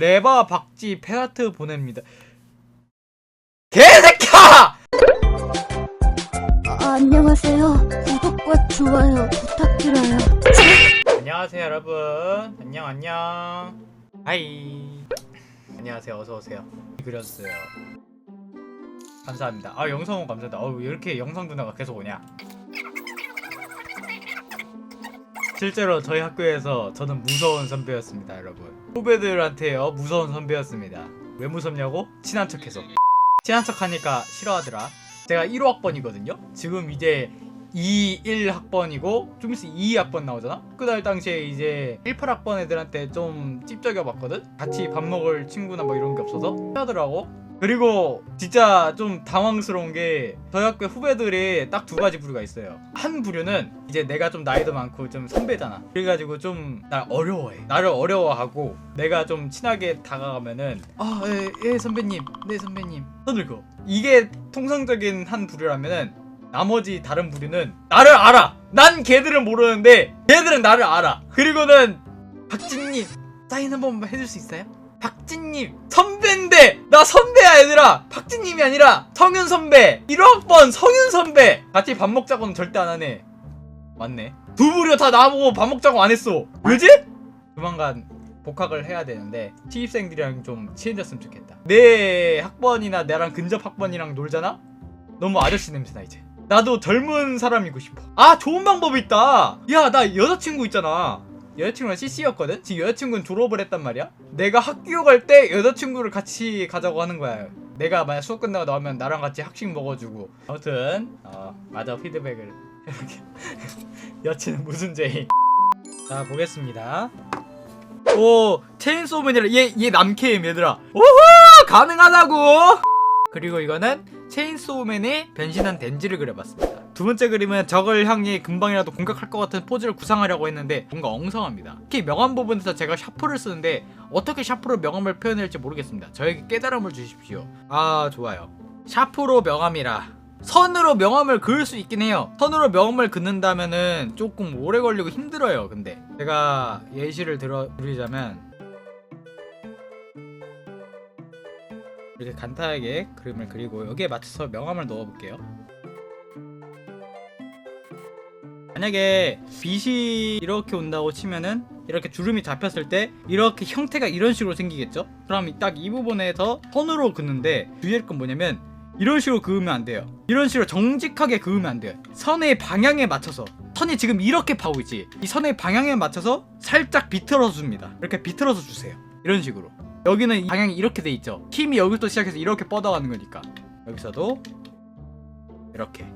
레바 박지 페아트 보냅니다. 개새끼야! 아, 안녕하세요. 구독과 좋아요 부탁드려요. 안녕하세요 여러분. 안녕 안녕. 하이. 안녕하세요 어서 오세요. 그렸어요. 감사합니다. 아 영상 감사합니다. 어왜 이렇게 영상 누나가 계속 오냐? 실제로 저희 학교에서 저는 무서운 선배였습니다, 여러분. 후배들한테요 무서운 선배였습니다. 왜 무섭냐고? 친한 척해서. 친한 척하니까 싫어하더라. 제가 1호 학번이거든요. 지금 이제 2, 1학번이고 좀 있으면 2, 학번 나오잖아. 그날 당시에 이제 1, 8학번 애들한테 좀 찝적여 봤거든. 같이 밥 먹을 친구나 뭐 이런 게 없어서 하더라고. 그리고 진짜 좀 당황스러운 게 저희 학교 후배들이 딱 두 가지 부류가 있어요. 한 부류는 이제 내가 좀 나이도 많고 좀 선배잖아. 그래가지고 좀 날 어려워해. 나를 어려워하고 내가 좀 친하게 다가가면은 아, 예, 예 선배님, 네 선배님. 그 이게 통상적인 한 부류라면은 나머지 다른 부류는 나를 알아. 난 걔들은 모르는데 걔들은 나를 알아. 그리고는 박진님 사인 한 번만 해줄 수 있어요? 박진님 선배인데 나 선배야 얘들아. 박진님이 아니라 성윤 선배. 1학번 성윤 선배. 같이 밥 먹자고는 절대 안 하네. 맞네. 두 부류 다 나보고 밥 먹자고 안 했어. 왜지? 조만간 복학을 해야 되는데 신입생들이랑 좀 친해졌으면 좋겠다. 내 학번이나 나랑 근접 학번이랑 놀잖아? 너무 아저씨 냄새나 이제. 나도 젊은 사람이고 싶어. 아 좋은 방법이 있다. 야 나 여자친구 있잖아 여자친구랑 CC였거든? 지금 여자친구는 졸업을 했단 말이야? 내가 학교 갈 때 여자친구를 같이 가자고 하는 거야. 내가 만약 수업 끝나고 나오면 나랑 같이 학식 먹어주고. 아무튼 어 맞아 피드백을 이렇게. 여친은 무슨 죄인? 자 보겠습니다. 오 체인소맨이라 얘 얘 남캠 얘들아. 오호 가능하다고! 그리고 이거는 체인소맨의 변신한 덴지를 그려봤습니다. 두 번째 그림은 적을 향해 금방이라도 공격할 것 같은 포즈를 구상하려고 했는데 뭔가 엉성합니다. 특히 명암 부분에서 제가 샤프를 쓰는데 어떻게 샤프로 명암을 표현할지 모르겠습니다. 저에게 깨달음을 주십시오. 아 좋아요. 샤프로 명암이라 선으로 명암을 그을 수 있긴 해요. 선으로 명암을 긋는다면은 조금 오래 걸리고 힘들어요. 근데 제가 예시를 들어 드리자면 이렇게 간단하게 그림을 그리고 여기에 맞춰서 명암을 넣어 볼게요. 만약에 빛이 이렇게 온다고 치면은 이렇게 주름이 잡혔을 때 이렇게 형태가 이런 식으로 생기겠죠? 그럼 딱 이 부분에서 선으로 긋는데 주의할 건 뭐냐면 이런 식으로 그으면 안 돼요. 이런 식으로 정직하게 그으면 안 돼요. 선의 방향에 맞춰서 선이 지금 이렇게 파고 있지. 이 선의 방향에 맞춰서 살짝 비틀어 줍니다. 이렇게 비틀어서 주세요. 이런 식으로. 여기는 이 방향이 이렇게 돼 있죠. 힘이 여기서 시작해서 이렇게 뻗어가는 거니까. 여기서도 이렇게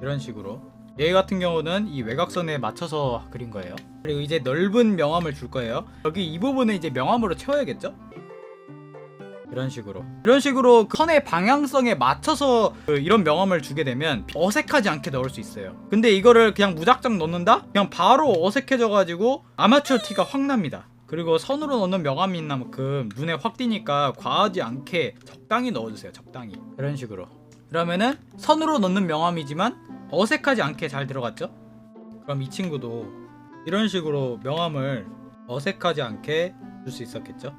이런 식으로. 얘 같은 경우는 이 외곽선에 맞춰서 그린 거예요. 그리고 이제 넓은 명암을 줄 거예요. 여기 이 부분은 이제 명암으로 채워야겠죠? 이런 식으로 이런 식으로 그 선의 방향성에 맞춰서 그 이런 명암을 주게 되면 어색하지 않게 넣을 수 있어요 근데 이거를 그냥 무작정 넣는다? 그냥 바로 어색해져 가지고 아마추어 티가 확 납니다 그리고 선으로 넣는 명암이 있는 만큼 눈에 확 띄니까 과하지 않게 적당히 넣어주세요 적당히 이런 식으로 그러면은 선으로 넣는 명암이지만 어색하지 않게 잘 들어갔죠? 그럼 이 친구도 이런 식으로 명암을 어색하지 않게 줄 수 있었겠죠?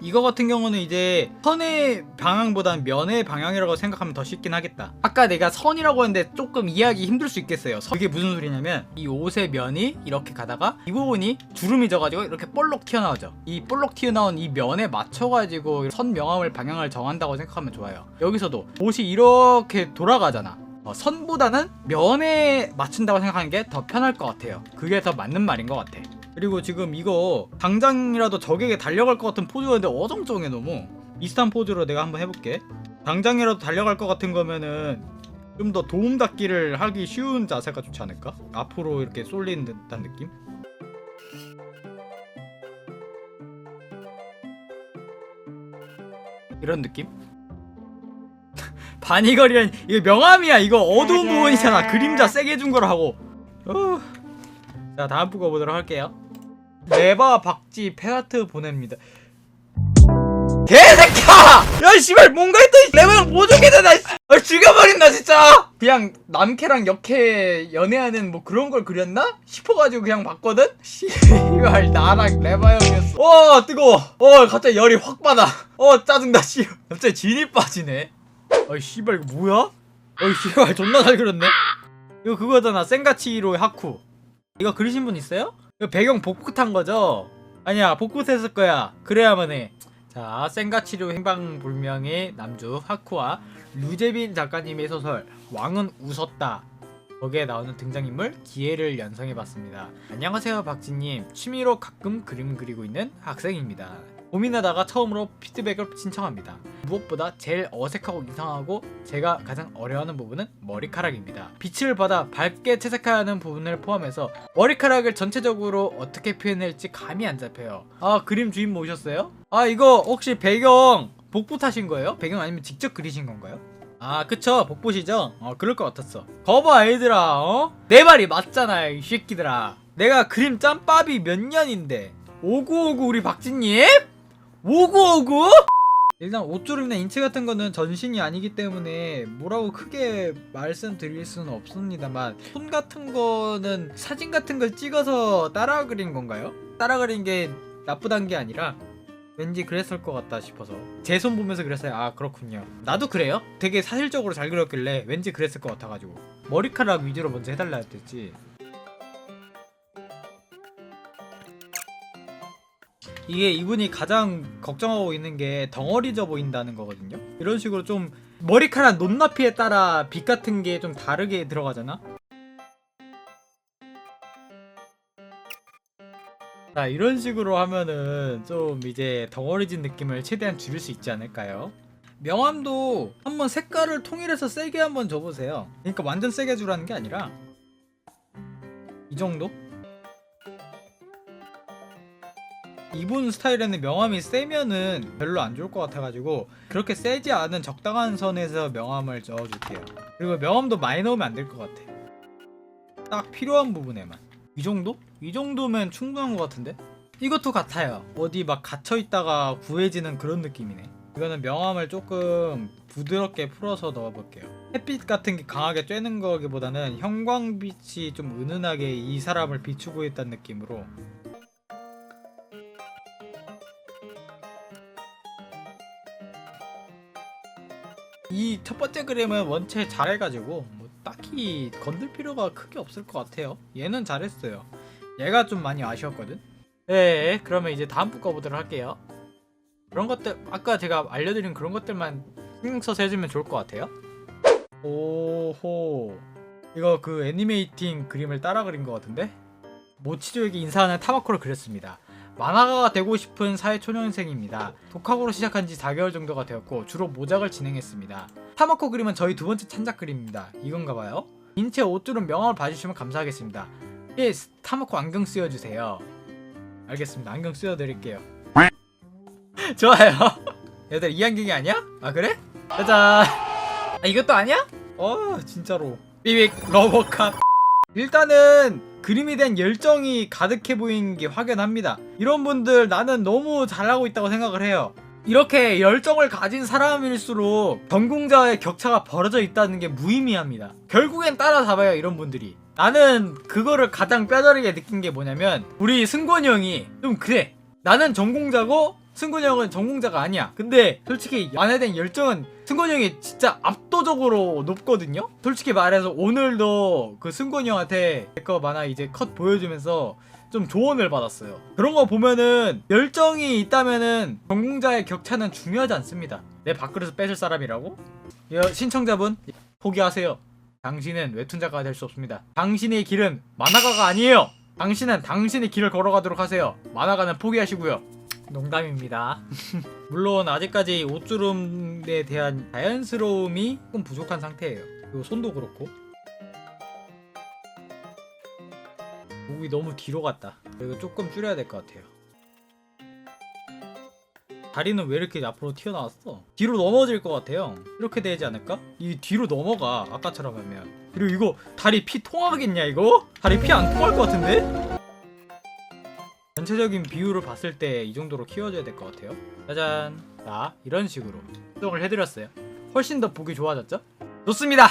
이거 같은 경우는 이제 선의 방향보단 면의 방향이라고 생각하면 더 쉽긴 하겠다. 아까 내가 선이라고 했는데 조금 이해하기 힘들 수 있겠어요. 선- 그게 무슨 소리냐면 이 옷의 면이 이렇게 가다가 이 부분이 주름이 져가지고 이렇게 볼록 튀어나오죠. 이 볼록 튀어나온 이 면에 맞춰가지고 선 명암을 방향을 정한다고 생각하면 좋아요. 여기서도 옷이 이렇게 돌아가잖아. 어, 선보다는 면에 맞춘다고 생각하는 게 더 편할 것 같아요. 그게 더 맞는 말인 것 같아. 그리고 지금 이거 당장이라도 적에게 달려갈 것 같은 포즈였는데 어정쩡해 너무 비슷한 포즈로 내가 한번 해볼게 당장이라도 달려갈 것 같은 거면은 좀 더 도움닫기를 하기 쉬운 자세가 좋지 않을까? 앞으로 이렇게 쏠리는 듯한 느낌? 이런 느낌? 바니걸이란 이거 명함이야 이거 어두운 부분이잖아 그림자 세게 준 거라 하고 어. 자 다음 부거 보도록 할게요 레바 박지 페아트 보냅니다 개새끼야! 야 씨발 뭔가 했더니 되나 씨. 아, 죽여버린다 진짜 그냥 남캐랑 역캐 연애하는 뭐 그런 걸 그렸나? 싶어가지고 그냥 봤거든? 씨발 나랑 레바 형이었어 어 뜨거워 어 갑자기 열이 확 받아 어 짜증나 씨 갑자기 진이 빠지네 어이 씨발 이거 뭐야? 어이 씨발 존나 잘 그렸네 이거 그거잖아 센가치로 하쿠 이거 그리신 분 있어요? 이거 배경 복붙한 거죠? 아니야 복붙했을 거야 그래야만 해 자, 센가치료 행방불명의 남주 하쿠와 류재빈 작가님의 소설 왕은 웃었다. 거기에 나오는 등장인물 기회를 연상해봤습니다. 안녕하세요 박진님. 취미로 가끔 그림 그리고 있는 학생입니다. 고민하다가 처음으로 피드백을 신청합니다. 무엇보다 제일 어색하고 이상하고 제가 가장 어려워하는 부분은 머리카락입니다. 빛을 받아 밝게 채색하는 부분을 포함해서 머리카락을 전체적으로 어떻게 표현할지 감이 안 잡혀요. 아 그림 주인 모셨어요? 아 이거 혹시 배경 복붙 하신 거예요? 배경 아니면 직접 그리신 건가요? 아 그쵸 복붙이죠? 어 그럴 것 같았어 거봐 얘들아 어? 내 말이 맞잖아 이 새끼들아 내가 그림 짬밥이 몇 년인데 오구오구 우리 박진님? 오구오구? 일단 옷주름이나 인체 같은 거는 전신이 아니기 때문에 뭐라고 크게 말씀드릴 수는 없습니다만 손 같은 거는 사진 같은 걸 찍어서 따라 그린 건가요? 따라 그린 게 나쁘단 게 아니라 왠지 그랬을 것 같다 싶어서 제 손 보면서 그랬어요 아 그렇군요 나도 그래요 되게 사실적으로 잘 그렸길래 왠지 그랬을 것 같아가지고 머리카락 위주로 먼저 해달라 했댔지 이게 이분이 가장 걱정하고 있는 게 덩어리져 보인다는 거거든요 이런 식으로 좀 머리카락 높낮이에 따라 빛 같은 게 좀 다르게 들어가잖아 자 이런 식으로 하면은 좀 이제 덩어리진 느낌을 최대한 줄일 수 있지 않을까요? 명암도 한번 색깔을 통일해서 세게 한번 줘보세요 그러니까 완전 세게 주라는 게 아니라 이 정도? 이분 스타일에는 명암이 세면은 별로 안 좋을 것 같아가지고 그렇게 세지 않은 적당한 선에서 명암을 넣어줄게요 그리고 명암도 많이 넣으면 안 될 것 같아 딱 필요한 부분에만 이 정도? 이 정도면 충분한 것 같은데? 이것도 같아요. 어디 막 갇혀있다가 구해지는 그런 느낌이네. 이거는 명암을 조금 부드럽게 풀어서 넣어볼게요. 햇빛 같은 게 강하게 쬐는 거기보다는 형광빛이 좀 은은하게 이 사람을 비추고 있다는 느낌으로 이 첫 번째 그림은 원체 잘해가지고 뭐 딱히 건들 필요가 크게 없을 것 같아요. 얘는 잘했어요. 얘가 좀 많이 아쉬웠거든. 네, 그러면 이제 다음 부 거보도록 할게요. 그런 것들 아까 제가 알려드린 그런 것들만 신경 써서 해주면 좋을 것 같아요. 오호, 이거 그 애니메이팅 그림을 따라 그린 것 같은데? 모치조에게 인사하는 타바코를 그렸습니다. 만화가가 되고 싶은 사회초년생입니다. 독학으로 시작한 지 4개월 정도가 되었고 주로 모작을 진행했습니다. 타마코 그림은 저희 두 번째 찬작 그림입니다. 이건가 봐요. 인체 옷주름 명함을 봐주시면 감사하겠습니다. 예, 타마코 안경 쓰여주세요. 알겠습니다. 안경 쓰여드릴게요. 좋아요. 얘들 이 안경이 아니야? 아 그래? 짜잔. 아 이것도 아니야? 어 진짜로. 삐빅 러버캅. 일단은 그림에 대한 열정이 가득해 보이는 게 확연합니다. 이런 분들 나는 너무 잘하고 있다고 생각을 해요. 이렇게 열정을 가진 사람일수록 전공자의 격차가 벌어져 있다는 게 무의미합니다. 결국엔 따라잡아요 이런 분들이. 나는 그거를 가장 뼈저리게 느낀 게 뭐냐면 우리 승권이 형이 좀 그래. 나는 전공자고 승권이 형은 전공자가 아니야. 근데 솔직히 만에 대한 열정은 승권이 형이 진짜 압도적으로 높거든요. 솔직히 말해서 오늘도 그 승권이 형한테 제거 만화 이제 컷 보여주면서 좀 조언을 받았어요. 그런 거 보면은 열정이 있다면은 전공자의 격차는 중요하지 않습니다. 내 밥그릇을 뺏을 사람이라고? 여, 신청자분 포기하세요. 당신은 웹툰 작가가 될 수 없습니다. 당신의 길은 만화가가 아니에요. 당신은 당신의 길을 걸어가도록 하세요. 만화가는 포기하시고요. 농담입니다. 물론 아직까지 옷주름에 대한 자연스러움이 조금 부족한 상태예요. 그리고 손도 그렇고. 목이 너무 뒤로 갔다. 이거 조금 줄여야 될 것 같아요. 다리는 왜 이렇게 앞으로 튀어나왔어? 뒤로 넘어질 것 같아요. 이렇게 되지 않을까? 이 뒤로 넘어가 아까처럼 하면. 그리고 이거 다리 피 통하겠냐 이거? 다리 피 안 통할 것 같은데? 전체적인 비율을 봤을 때 이 정도로 키워줘야 될 것 같아요. 짜잔. 자 이런 식으로 수정을 해드렸어요 훨씬 더 보기 좋아졌죠? 좋습니다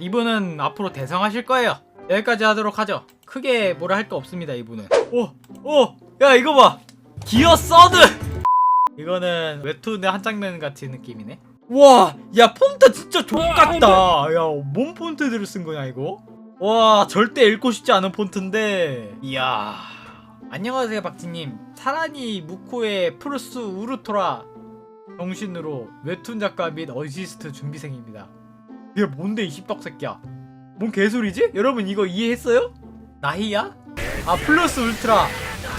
이분은 앞으로 대성하실 거예요 여기까지 하도록 하죠 크게 뭐라 할 거 없습니다 이분은 오오야 이거 봐 기어 서드 이거는 웹툰의 한 장면 같은 느낌이네 와, 야 폰트 진짜 족같다. 야, 뭔 폰트들을 쓴 거냐 이거? 와, 절대 읽고 싶지 않은 폰트인데. 이야. 안녕하세요, 박지님. 사라니 무코의 프루스 우르토라 정신으로 웹툰 작가 및 어시스트 준비생입니다. 이게 뭔데 이 씹덕 새끼야? 뭔 개소리지? 여러분 이거 이해했어요? 나희야? 아 플러스 울트라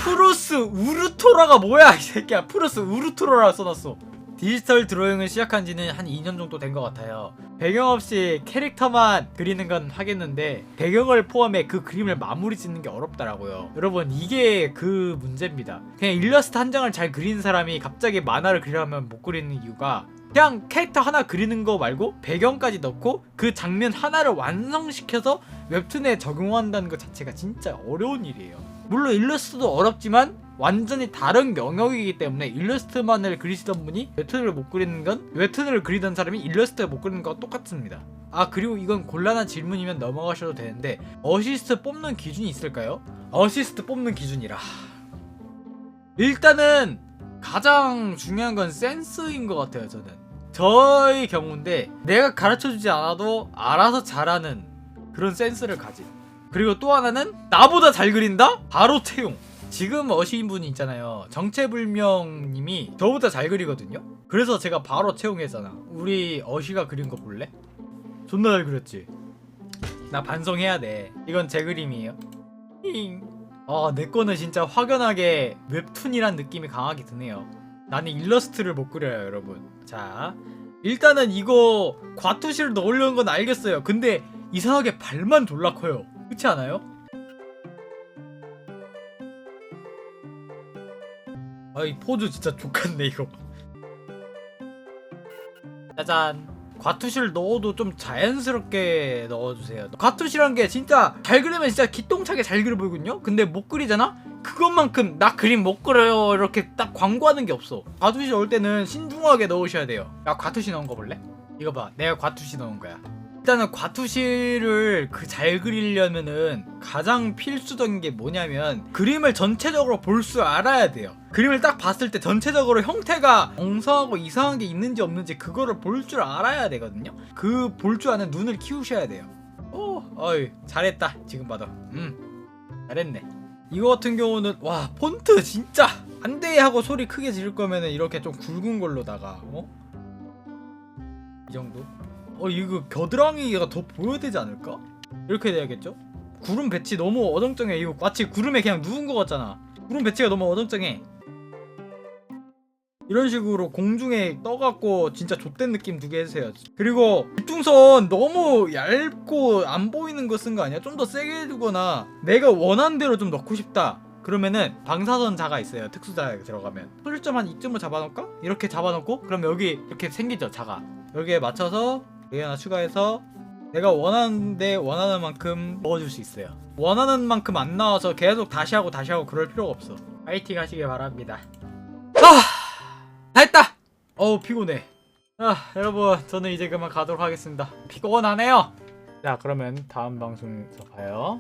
프루스 우르토라가 뭐야 이 새끼야 프루스 우르토라라 써놨어 디지털 드로잉을 시작한 지는 한 2년 정도 된 것 같아요. 배경 없이 캐릭터만 그리는 건 하겠는데 배경을 포함해 그 그림을 마무리 짓는 게 어렵더라고요. 여러분 이게 그 문제입니다. 그냥 일러스트 한 장을 잘 그리는 사람이 갑자기 만화를 그리려면 못 그리는 이유가 그냥 캐릭터 하나 그리는 거 말고 배경까지 넣고 그 장면 하나를 완성시켜서 웹툰에 적용한다는 것 자체가 진짜 어려운 일이에요. 물론 일러스트도 어렵지만 완전히 다른 영역이기 때문에 일러스트만을 그리시던 분이 웹툰을 못 그리는 건 웹툰을 그리던 사람이 일러스트를 못 그리는 거와 똑같습니다. 아 그리고 이건 곤란한 질문이면 넘어가셔도 되는데 어시스트 뽑는 기준이 있을까요? 어시스트 뽑는 기준이라 일단은 가장 중요한 건 센스인 것 같아요 저는 저의 경우인데 내가 가르쳐주지 않아도 알아서 잘하는 그런 센스를 가진 그리고 또 하나는 나보다 잘 그린다? 바로 채용 지금 어시인 분이 있잖아요 정체불명님이 저보다 잘 그리거든요 그래서 제가 바로 채용했잖아 우리 어시가 그린 거 볼래? 존나 잘 그렸지 나 반성해야 돼 이건 제 그림이에요 아, 내 거는 진짜 확연하게 웹툰이란 느낌이 강하게 드네요. 나는 일러스트를 못 그려요, 여러분. 자, 일단은 이거 과투시를 넣으려는 건 알겠어요. 근데 이상하게 발만 졸라 커요. 그렇지 않아요? 아, 이 포즈 진짜 족같네, 이거. 짜잔. 과투시를 넣어도 좀 자연스럽게 넣어주세요. 과투시란 게 진짜 잘 그리면 진짜 기똥차게 잘 그려 보이거든요? 근데 못 그리잖아? 그것만큼 나 그림 못 그려요. 이렇게 딱 광고하는 게 없어. 과투시 넣을 때는 신중하게 넣으셔야 돼요. 야, 과투시 넣은 거 볼래? 이거 봐. 내가 과투시 넣은 거야. 일단은 과투시를 그 잘 그리려면은 가장 필수적인 게 뭐냐면 그림을 전체적으로 볼줄 알아야 돼요. 그림을 딱 봤을 때 전체적으로 형태가 엉성하고 이상한 게 있는지 없는지 그거를 볼 줄 알아야 되거든요. 그 볼 줄 아는 눈을 키우셔야 돼요. 오, 어이 잘했다. 지금 봐도. 음, 잘했네. 이거 같은 경우는 와 폰트 진짜 안돼 하고 소리 크게 지를 거면은 이렇게 좀 굵은 걸로다가 어? 이 정도? 어 이거 겨드랑이가 더 보여야 되지 않을까? 이렇게 돼야겠죠? 구름 배치 너무 어정쩡해 이거 마치 구름에 그냥 누운 거 같잖아 구름 배치가 너무 어정쩡해 이런 식으로 공중에 떠갖고 진짜 좆된 느낌 두게 해주세요 그리고 일중선 너무 얇고 안 보이는 거 쓴 거 아니야? 좀 더 세게 해주거나 내가 원하는 대로 좀 넣고 싶다 그러면은 방사선 자가 있어요 특수자에 들어가면 소실점 한 이쯤으로 잡아놓을까? 이렇게 잡아놓고 그럼 여기 이렇게 생기죠 자가 여기에 맞춰서 여기 하나 추가해서 내가 원하는데 원하는 만큼 넣어줄 수 있어요. 원하는 만큼 안 나와서 계속 다시 하고 다시 하고 그럴 필요가 없어. 파이팅 하시길 바랍니다. 아! 다 했다! 어우 피곤해. 아 여러분 저는 이제 그만 가도록 하겠습니다. 피곤하네요! 자 그러면 다음 방송에서 봐요